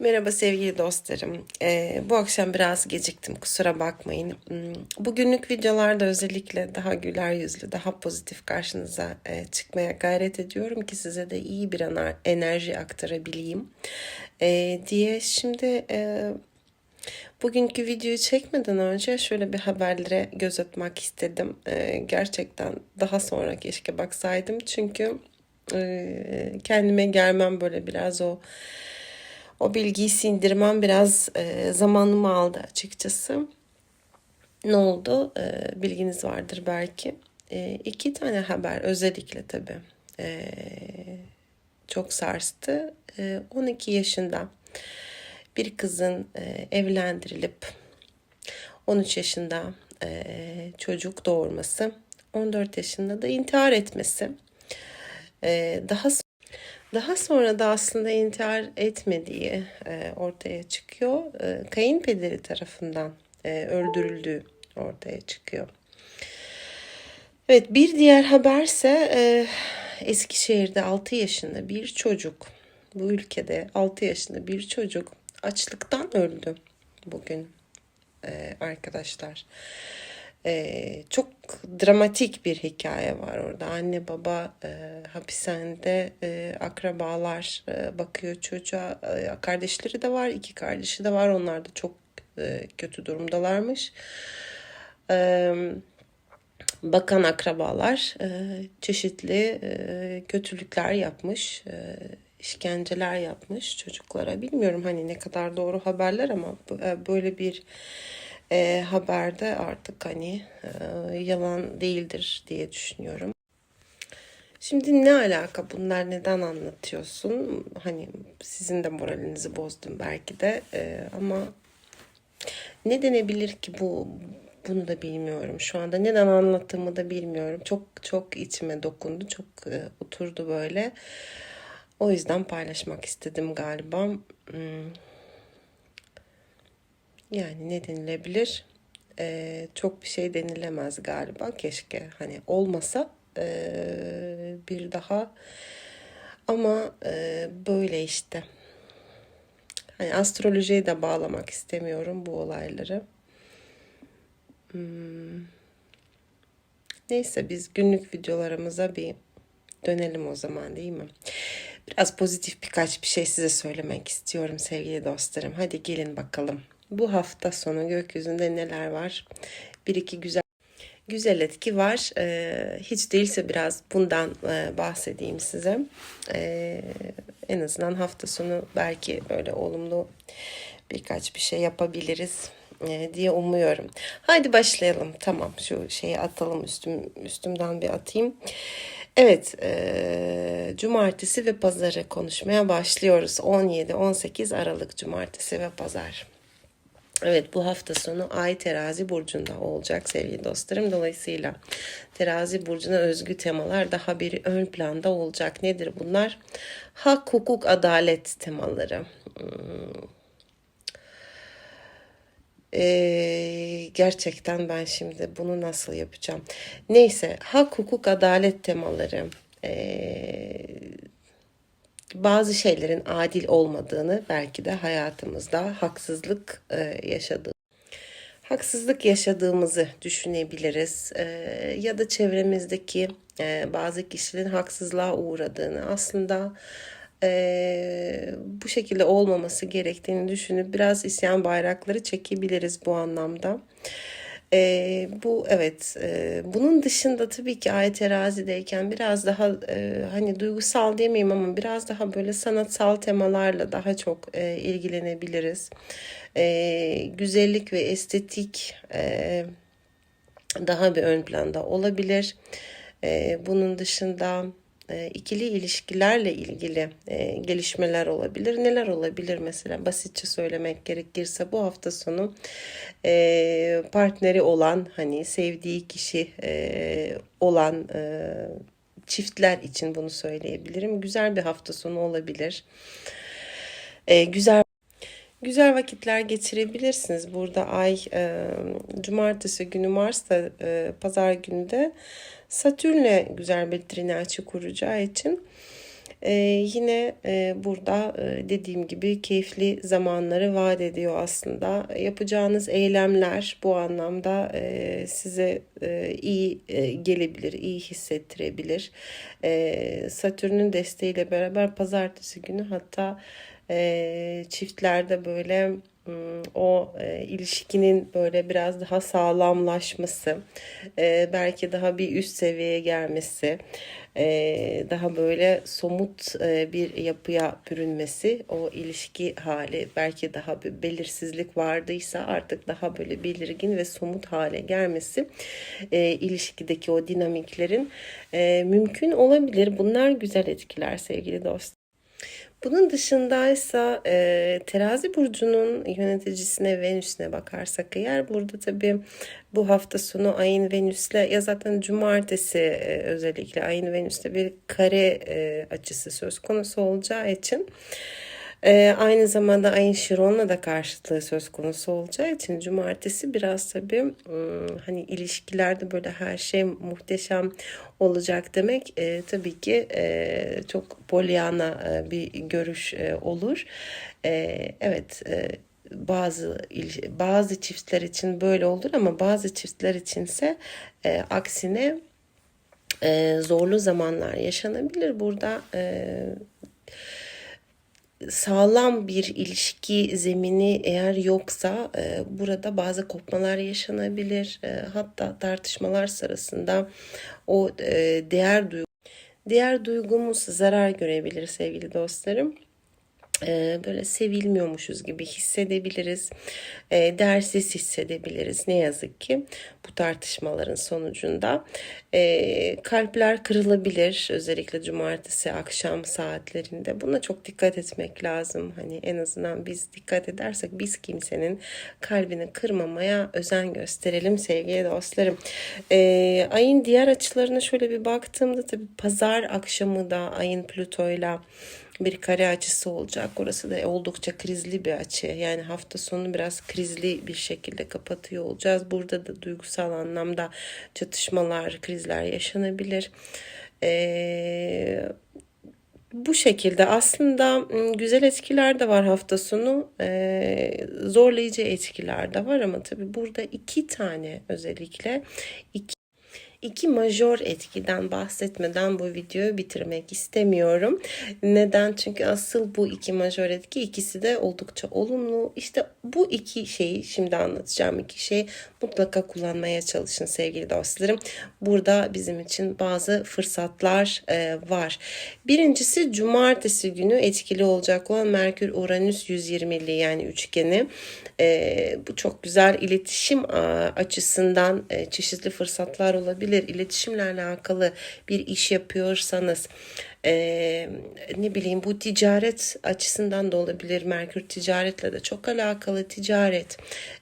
Merhaba sevgili dostlarım. Ee, bu akşam biraz geciktim kusura bakmayın. Hmm, Bugünlük videolarda özellikle daha güler yüzlü, daha pozitif karşınıza e, çıkmaya gayret ediyorum ki size de iyi bir enerji aktarabileyim e, diye. Şimdi e, bugünkü videoyu çekmeden önce şöyle bir haberlere göz atmak istedim. E, gerçekten daha sonra keşke baksaydım çünkü e, kendime gelmem böyle biraz o o bilgiyi sindirmem biraz e, zamanımı aldı açıkçası. Ne oldu? E, bilginiz vardır belki. E, iki tane haber özellikle tabii e, çok sarstı. E, 12 yaşında bir kızın e, evlendirilip 13 yaşında e, çocuk doğurması, 14 yaşında da intihar etmesi. E, daha daha sonra da aslında intihar etmediği e, ortaya çıkıyor. E, kayınpederi tarafından e, öldürüldüğü ortaya çıkıyor. Evet bir diğer haberse e, Eskişehir'de 6 yaşında bir çocuk, bu ülkede 6 yaşında bir çocuk açlıktan öldü bugün e, arkadaşlar. Ee, çok dramatik bir hikaye var orada. Anne baba e, hapishanede e, akrabalar e, bakıyor çocuğa. E, kardeşleri de var, iki kardeşi de var. Onlar da çok e, kötü durumdalarmış. E, bakan akrabalar e, çeşitli e, kötülükler yapmış. E, işkenceler yapmış çocuklara. Bilmiyorum hani ne kadar doğru haberler ama e, böyle bir e, haberde artık hani e, yalan değildir diye düşünüyorum. Şimdi ne alaka bunlar neden anlatıyorsun? Hani sizin de moralinizi bozdum belki de E, ama ne denebilir ki bu bunu da bilmiyorum. Şu anda neden anlattığımı da bilmiyorum. Çok çok içime dokundu. Çok e, oturdu böyle. O yüzden paylaşmak istedim galiba. Hmm, Yani ne denilebilir? Ee, çok bir şey denilemez galiba. Keşke hani olmasa ee, bir daha. Ama ee, böyle işte. Hani astrolojiye de bağlamak istemiyorum bu olayları. Neyse biz günlük videolarımıza bir dönelim o zaman değil mi? Biraz pozitif birkaç bir şey size söylemek istiyorum sevgili dostlarım. Hadi gelin bakalım. Bu hafta sonu gökyüzünde neler var? Bir iki güzel güzel etki var. Ee, hiç değilse biraz bundan e, bahsedeyim size. Ee, en azından hafta sonu belki böyle olumlu birkaç bir şey yapabiliriz e, diye umuyorum. Haydi başlayalım. Tamam şu şeyi atalım üstüm üstümden bir atayım. Evet, e, cumartesi ve pazarı konuşmaya başlıyoruz. 17-18 Aralık cumartesi ve pazar. Evet bu hafta sonu Ay Terazi Burcu'nda olacak sevgili dostlarım. Dolayısıyla Terazi Burcu'na özgü temalar daha bir ön planda olacak. Nedir bunlar? Hak, hukuk, adalet temaları. Hmm. Ee, gerçekten ben şimdi bunu nasıl yapacağım? Neyse hak, hukuk, adalet temaları. Ee, bazı şeylerin adil olmadığını belki de hayatımızda haksızlık e, yaşadığı haksızlık yaşadığımızı düşünebiliriz Ee, ya da çevremizdeki e, bazı kişilerin haksızlığa uğradığını aslında e, bu şekilde olmaması gerektiğini düşünüp biraz isyan bayrakları çekebiliriz bu anlamda. Ee, bu evet e, bunun dışında tabii ki ay terazideyken biraz daha e, hani duygusal demeyeyim ama biraz daha böyle sanatsal temalarla daha çok e, ilgilenebiliriz. E, güzellik ve estetik e, daha bir ön planda olabilir. E, bunun dışında e, ikili ilişkilerle ilgili e, gelişmeler olabilir. Neler olabilir mesela basitçe söylemek gerekirse bu hafta sonu e, partneri olan hani sevdiği kişi e, olan çiftler için bunu söyleyebilirim. Güzel bir hafta sonu olabilir. Güzel Güzel vakitler geçirebilirsiniz. Burada ay e, cumartesi günü Mars'ta e, pazar günü de Satürn'le güzel bir trine açı kuracağı için Ee, yine e, burada e, dediğim gibi keyifli zamanları vaat ediyor aslında. Yapacağınız eylemler bu anlamda e, size e, iyi e, gelebilir, iyi hissettirebilir. E, Satürn'ün desteğiyle beraber pazartesi günü hatta e, çiftlerde böyle o e, ilişkinin böyle biraz daha sağlamlaşması, e, belki daha bir üst seviyeye gelmesi, e, daha böyle somut e, bir yapıya bürünmesi, o ilişki hali belki daha bir belirsizlik vardıysa artık daha böyle belirgin ve somut hale gelmesi e, ilişkideki o dinamiklerin e, mümkün olabilir. Bunlar güzel etkiler sevgili dostlar. Bunun dışındaysa e, terazi burcunun yöneticisine Venüs'üne bakarsak eğer burada tabii bu hafta sonu ayın Venüs'le ya zaten cumartesi e, özellikle ayın Venüs'le bir kare e, açısı söz konusu olacağı için ee, aynı zamanda ayın Şiron'la da karşıtlığı söz konusu olacağı için cumartesi biraz tabii ıı, hani ilişkilerde böyle her şey muhteşem olacak demek e, tabii ki e, çok polyana e, bir görüş e, olur. E, evet e, bazı bazı çiftler için böyle olur ama bazı çiftler içinse e, aksine e, zorlu zamanlar yaşanabilir. Burada e, sağlam bir ilişki zemini eğer yoksa e, burada bazı kopmalar yaşanabilir. E, hatta tartışmalar sırasında o e, değer duygu diğer duygumuz zarar görebilir sevgili dostlarım. Ee, böyle sevilmiyormuşuz gibi hissedebiliriz. E, dersiz hissedebiliriz ne yazık ki bu tartışmaların sonucunda. E, kalpler kırılabilir özellikle cumartesi akşam saatlerinde. Buna çok dikkat etmek lazım. Hani en azından biz dikkat edersek biz kimsenin kalbini kırmamaya özen gösterelim sevgili dostlarım. Ayın diğer açılarına şöyle bir baktığımda tabii pazar akşamı da ayın Plüto'yla bir kare açısı olacak. Orası da oldukça krizli bir açı. Yani hafta sonu biraz krizli bir şekilde kapatıyor olacağız. Burada da duygusal anlamda çatışmalar, krizler yaşanabilir. Ee, bu şekilde aslında güzel etkiler de var hafta sonu ee, zorlayıcı etkiler de var ama tabii burada iki tane özellikle iki iki majör etkiden bahsetmeden bu videoyu bitirmek istemiyorum. Neden? Çünkü asıl bu iki majör etki ikisi de oldukça olumlu. İşte bu iki şeyi şimdi anlatacağım iki şeyi mutlaka kullanmaya çalışın sevgili dostlarım. Burada bizim için bazı fırsatlar e, var. Birincisi cumartesi günü etkili olacak olan Merkür Uranüs 120'li yani üçgeni. E, bu çok güzel iletişim açısından e, çeşitli fırsatlar olabilir. İletişimle alakalı bir iş yapıyorsanız e, ne bileyim bu ticaret açısından da olabilir. Merkür ticaretle de çok alakalı ticaret,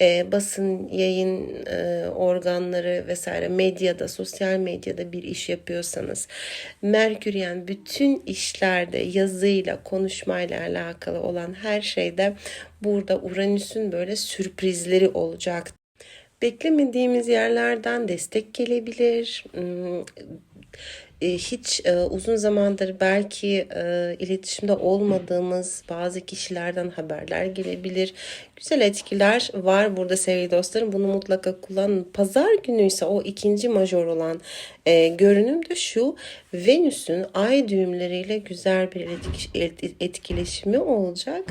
e, basın, yayın e, organları vesaire medyada, sosyal medyada bir iş yapıyorsanız Merkür yani bütün işlerde yazıyla, konuşmayla alakalı olan her şeyde burada Uranüs'ün böyle sürprizleri olacak. Beklemediğimiz yerlerden destek gelebilir. Hmm, hiç e, uzun zamandır belki e, iletişimde olmadığımız bazı kişilerden haberler gelebilir. Güzel etkiler var burada sevgili dostlarım. Bunu mutlaka kullanın. Pazar günü ise o ikinci major olan e, görünüm de şu. Venüs'ün ay düğümleriyle güzel bir etkileşimi olacak.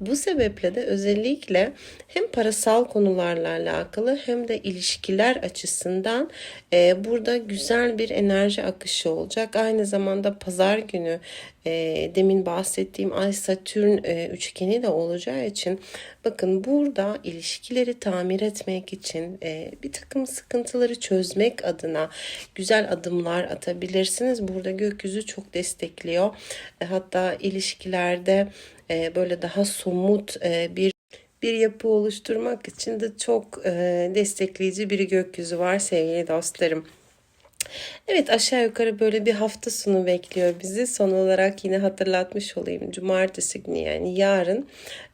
Bu sebeple de özellikle hem parasal konularla alakalı hem de ilişkiler açısından e, burada güzel bir enerji akışı olacak. Aynı zamanda pazar günü e, demin bahsettiğim Ay Satürn e, üçgeni de olacağı için bakın burada ilişkileri tamir etmek için e, bir takım sıkıntıları çözmek adına güzel adımlar atabilirsiniz. Burada gökyüzü çok destekliyor. E, hatta ilişkilerde e, böyle daha somut e, bir bir yapı oluşturmak için de çok e, destekleyici bir gökyüzü var sevgili dostlarım. Evet aşağı yukarı böyle bir hafta sonu bekliyor bizi. Son olarak yine hatırlatmış olayım. Cumartesi günü yani yarın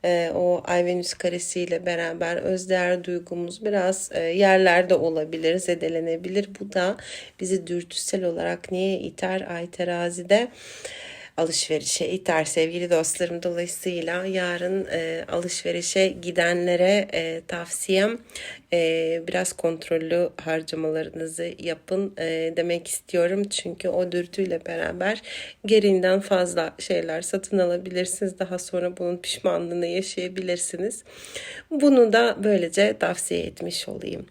e, o Ay Venüs karesiyle beraber özdeğer duygumuz biraz e, yerlerde olabilir, zedelenebilir. Bu da bizi dürtüsel olarak niye iter Ay terazide? Alışverişe iter sevgili dostlarım. Dolayısıyla yarın e, alışverişe gidenlere e, tavsiyem e, biraz kontrollü harcamalarınızı yapın e, demek istiyorum. Çünkü o dürtüyle beraber gerinden fazla şeyler satın alabilirsiniz. Daha sonra bunun pişmanlığını yaşayabilirsiniz. Bunu da böylece tavsiye etmiş olayım.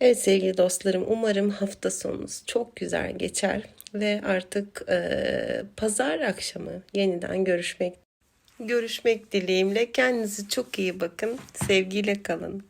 Evet sevgili dostlarım umarım hafta sonunuz çok güzel geçer ve artık e, pazar akşamı yeniden görüşmek görüşmek dileğimle kendinize çok iyi bakın sevgiyle kalın.